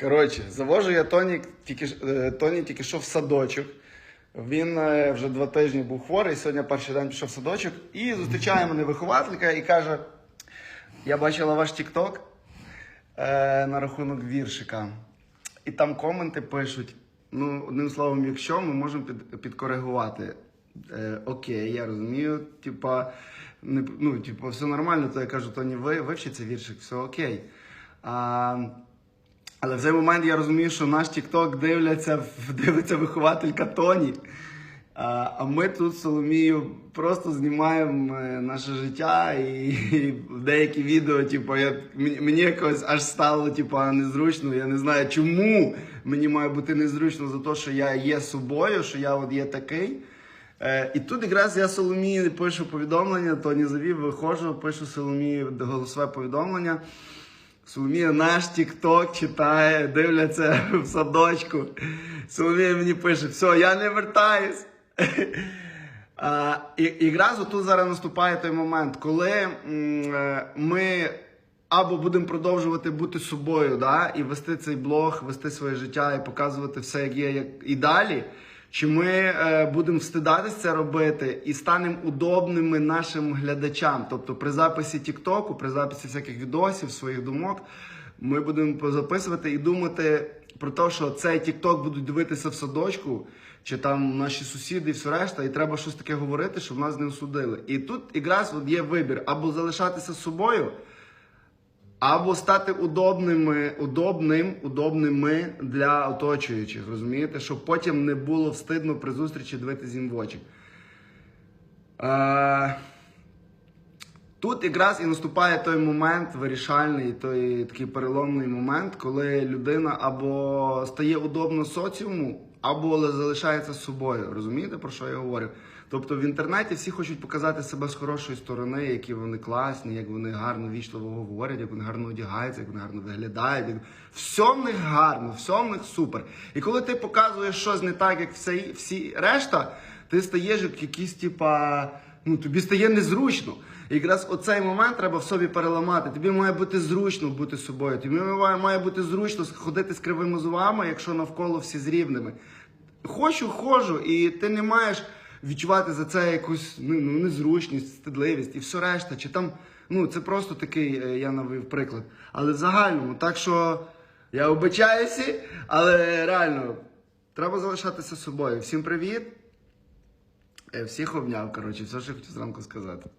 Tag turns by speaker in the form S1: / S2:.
S1: Коротше, завожу я Тоні тільки, е, Тоні тільки що в садочок. Він е, вже два тижні був хворий, сьогодні перший день пішов в садочок і зустрічає мене вихователька і каже: Я бачила ваш TikTok е, на рахунок віршика. І там коменти пишуть. Ну, одним словом, якщо ми можемо під, підкоригувати. Е, окей, я розумію, типа, ну, типа, все нормально, то я кажу, Тоні, ви вивчи цей віршик, все окей. А, але в цей момент я розумію, що наш TikTok дивляться, дивиться вихователька Тоні. А, ми тут з Соломією просто знімаємо е, наше життя і, і деякі відео, типу, я, мені якось аж стало типу, незручно. Я не знаю, чому мені має бути незручно за те, що я є собою, що я от є такий. Е, і тут якраз я Соломії пишу повідомлення, Тоні завів, виходжу, пишу Соломії голосове повідомлення. Соломія наш Тік-Ток читає, дивляться в садочку. Соломія мені пише: все, я не вертаюсь. А, і, і тут зараз наступає той момент, коли е, ми або будемо продовжувати бути собою, да, і вести цей блог, вести своє життя і показувати все, як є, як і далі. Чи ми е, будемо встидатись це робити і станемо удобними нашим глядачам? Тобто при записі Тіктоку, при записі всяких відосів, своїх думок, ми будемо записувати і думати про те, що цей Тікток будуть дивитися в садочку, чи там наші сусіди і все решта, і треба щось таке говорити, щоб нас не осудили. І тут якраз є вибір або залишатися собою. Або стати удобними, удобним, удобними для оточуючих, розумієте, щоб потім не було встидно при зустрічі дивитися їм в очі. Е, Тут якраз і наступає той момент вирішальний, той такий переломний момент, коли людина або стає удобно соціуму, або залишається собою. Розумієте, про що я говорю? Тобто в інтернеті всі хочуть показати себе з хорошої сторони, які вони класні, як вони гарно вічливо говорять, як вони гарно одягаються, як вони гарно виглядають. Як... Все в них гарно, все в них супер. І коли ти показуєш щось не так, як всі, всі решта, ти стаєш як якийсь, типа, ну тобі стає незручно. І якраз оцей момент треба в собі переламати. Тобі має бути зручно бути собою. Тобі має, бути зручно ходити з кривими зубами, якщо навколо всі з рівними. Хочу, ходжу, і ти не маєш відчувати за це якусь ну, ну, незручність, стидливість і все решта. Чи там, ну це просто такий, е, я навів приклад. Але в загальному, так що я обичаюся, але реально треба залишатися собою. Всім привіт! Е, Всіх обняв, коротше, все, що я хотів зранку сказати.